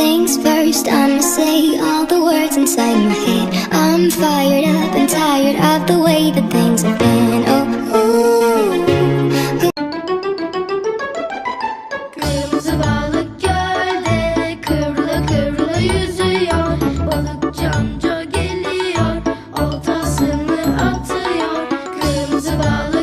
things first. I'ma say all the words inside my head. I'm fired up and tired of the way that things have been. Oh, Kırmızı balık gölde kıvrıla kıvrıla yüzüyor. Balık camca geliyor oltasını atıyor. Kırmızı balık